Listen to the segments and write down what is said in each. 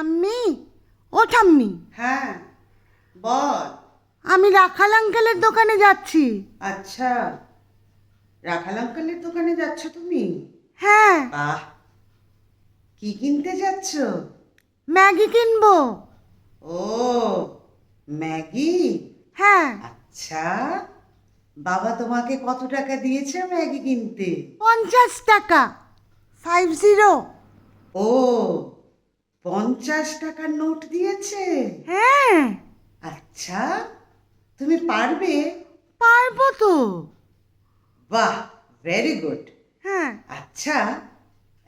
ঠাম্মি? ও ঠাম্মি। হ্যাঁ বল। আমি রাখাল আঙ্কেলের দোকানে যাচ্ছি। আচ্ছা রাখাল আঙ্কালের দোকানে যাচ্ছ তুমি? হ্যাঁ। বাহ। কি কিনতে যাচ্ছ? ম্যাগি কিনবো। ও ম্যাগি? হ্যাঁ। আচ্ছা বাবা তোমাকে কত টাকা দিয়েছে ম্যাগি কিনতে? পঞ্চাশ টাকা ফাইভ জিরো ও পঞ্চাশ টাকার নোট দিয়েছে। হ্যাঁ। আচ্ছা তুমি পারবে? পারব তো। বাহ ভেরি গুড হ্যাঁ। আচ্ছা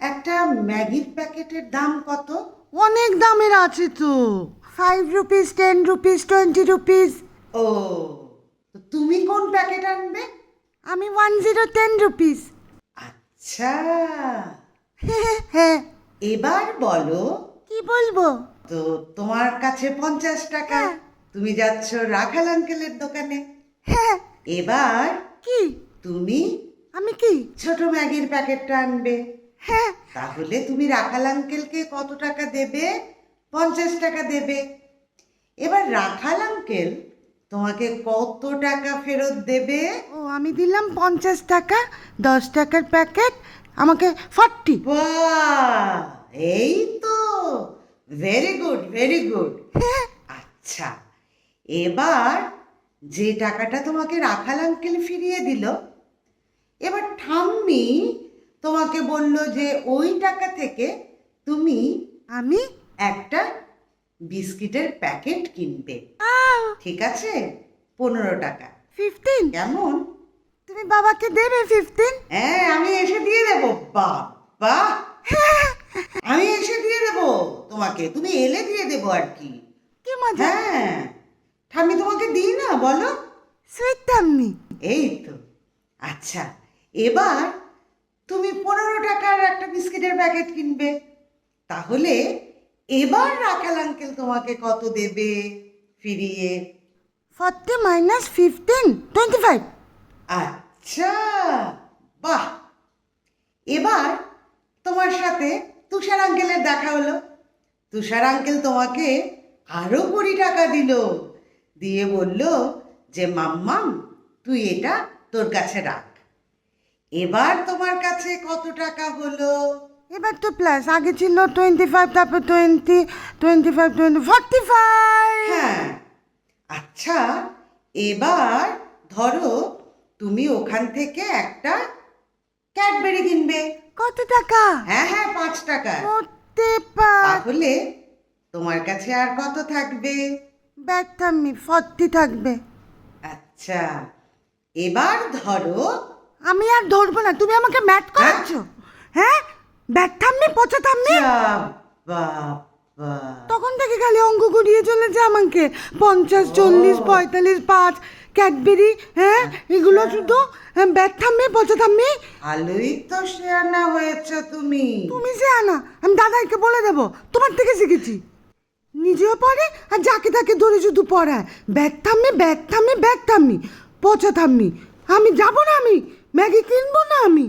একটা ম্যাগির প্যাকেটের দাম কত? অনেক দামের আছে তো। Five rupees ten rupees twenty rupees ও তো তুমি কোন প্যাকেট আনবে? আমি ওয়ান জিরো টেন রুপিস আচ্ছা। হ্যাঁ। এবার বলো কি বলব? তো তোমার কাছে পঞ্চাশ টাকা। হ্যাঁ। তুমি যাচ্ছ রাখাল আঙ্কেলের দোকানে। হ্যাঁ। এবার কি? তুমি আমি কি? ছোট ম্যাগির প্যাকেটটা আনবে। হ্যাঁ। তাহলে তুমি রাখাল আঙ্কেলকে কত টাকা দেবে? পঞ্চাশ টাকা দেবে। এবার রাখাল আঙ্কেল তোমাকে কত টাকা ফেরত দেবে? ও আমি দিলাম পঞ্চাশ টাকা দশ টাকার প্যাকেট আমাকে ফর্টি। বাহ! এই তো। ভেরি গুড ভেরি গুড আচ্ছা এবার যে টাকাটা তোমাকে রাখাল আঙ্কেল ফিরিয়ে দিল এবার ঠাম্মি তোমাকে বলল যে ওই টাকা থেকে তুমি আমি একটা বিস্কিটের প্যাকেট কিনবে। ঠিক আছে? পনেরো টাকা। ফিফটিন কেমন? তুমি বাবাকে দেবে ফিফটিন হ্যাঁ আমি এসে দিয়ে দেবো। বাবা তোমাকে তুমি এলে দিয়ে দেবো আর কি। কি মজা হ্যাঁ ঠাম্মি তোমাকে দিই না বলো। সুইট এই তো আচ্ছা এবার তুমি পনেরো টাকার একটা বিস্কিটের প্যাকেট কিনবে। তাহলে এবার রাখাল আঙ্কেল তোমাকে কত দেবে ফিরিয়ে? Forty minus fifteen twenty five. আচ্ছা বাহ। এবার তোমার সাথে তুষার আঙ্কেলের দেখা হলো। তুষার আঙ্কেল তোমাকে আরও কুড়ি টাকা দিল। দিয়ে বলল যে মাম্মাম তুই এটা তোর কাছে রাখ। এবার তোমার কাছে কত টাকা হলো? এবার তো প্লাস আগে ছিল টোয়েন্টি ফাইভ তারপর twenty twenty five twenty forty five হ্যাঁ। আচ্ছা এবার ধরো তুমি ওখান থেকে একটা ক্যাডবেরি কিনবে। কত টাকা? হ্যাঁ হ্যাঁ পাঁচ টাকা। করতে পার তাহলে তোমার কাছে আর কত থাকবে? ব্যাগ থাম্মি ফর্টি থাকবে। আচ্ছা এবার ধরো আমি আর ধরবো না তুমি আমাকে ম্যাট করাচ্ছ? হ্যাঁ? ব্যাগ থাম্মি পচা থাম্মি যা তখন থেকে খালি অঙ্ক করিয়ে চলেছে আমাকে। পঞ্চাশ চল্লিশ পঁয়তাল্লিশ পাঁচ ক্যাডবেরি হ্যাঁ এগুলো শুধু হ্যাঁ, ব্যাগ থাম্মি পচা থাম্মি ভালোই তো শেয়ানা হয়েছে তুমি। তুমি আনা আমি দাদাইকে বলে দেবো তোমার থেকে শিখেছি। নিজেও পরে আর যাকে তাকে ধরে শুধু পড়ায়। ব্যাগ থাম্মি ব্যাগ থাম্মি ব্যাগ থাম্মি পচা থাম্মি আমি যাব না আমি? ম্যাগি কিনবো না আমি?